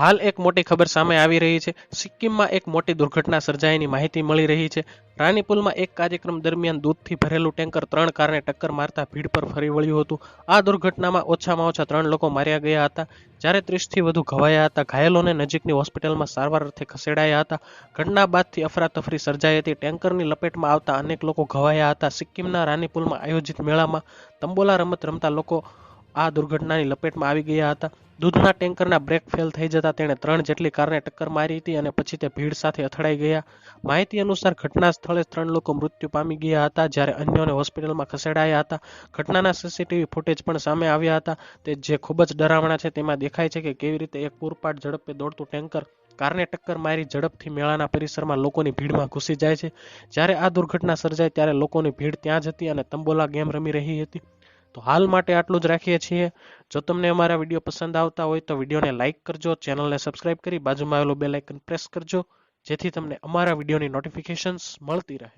હાલ એક મોટી ખબર સામે આવી રહી છે. સિક્કિમમાં એક મોટી દુર્ઘટના સર્જાયાની માહિતી મળી રહી છે. રાનીપુલમાં એક કાર્યક્રમ દરમિયાન દૂધથી ભરેલું ટેન્કર ત્રણ કારને ટક્કર મારતા ભીડ પર ફરી વળ્યું હતું. આ દુર્ઘટનામાં ઓછામાં ઓછા ત્રણ લોકો માર્યા ગયા હતા. જ્યારે ત્રીસથી વધુ ઘવાયા હતા. ઘાયલોને નજીકની હોસ્પિટલમાં સારવાર અર્થે ખસેડાયા હતા. ઘટના બાદથી અફરાતફરી સર્જાઈ હતી. ટેન્કરની લપેટમાં આવતા અનેક લોકો ઘવાયા હતા. સિક્કિમના રાનીપુલમાં આયોજિત મેળામાં તંબોલા રમત રમતા લોકો આ દુર્ઘટનાની લપેટમાં આવી ગયા હતા. દૂધના ટેન્કરના બ્રેક ફેલ થઈ જતા તેણે ત્રણ જેટલી કારને ટક્કર મારી હતી અને પછી તે ભીડ સાથે અથડાઈ ગયા. માહિતી અનુસાર ઘટના સ્થળે ત્રણ લોકો મૃત્યુ પામી ગયા હતા, જ્યારે અન્યોને હોસ્પિટલમાં ખસેડાયા હતા. ઘટનાના સીસીટીવી ફૂટેજ પણ સામે આવ્યા હતા. તે જે ખૂબ જ ડરાવણા છે તેમાં દેખાય છે કે કેવી રીતે એક પૂરપાટ ઝડપે દોડતું ટેન્કર કારને ટક્કર મારી ઝડપથી મેળાના પરિસરમાં લોકોની ભીડમાં ઘૂસી જાય છે. જ્યારે આ દુર્ઘટના સર્જાય ત્યારે લોકોની ભીડ ત્યાં જ હતી અને તંબોલા ગેમ રમી રહી હતી. તો હાલ માટે આટલું જ રાખીએ છીએ. જો તમને અમારા વીડિયો પસંદ આવતા હોય તો વિડીયોને લાઇક કરજો, ચેનલને સબસ્ક્રાઇબ કરી બાજુમાં આવેલું બેલ આઇકન પ્રેસ કરજો, જેથી તમને અમારા વિડીયોની નોટિફિકેશન્સ મળતી રહે.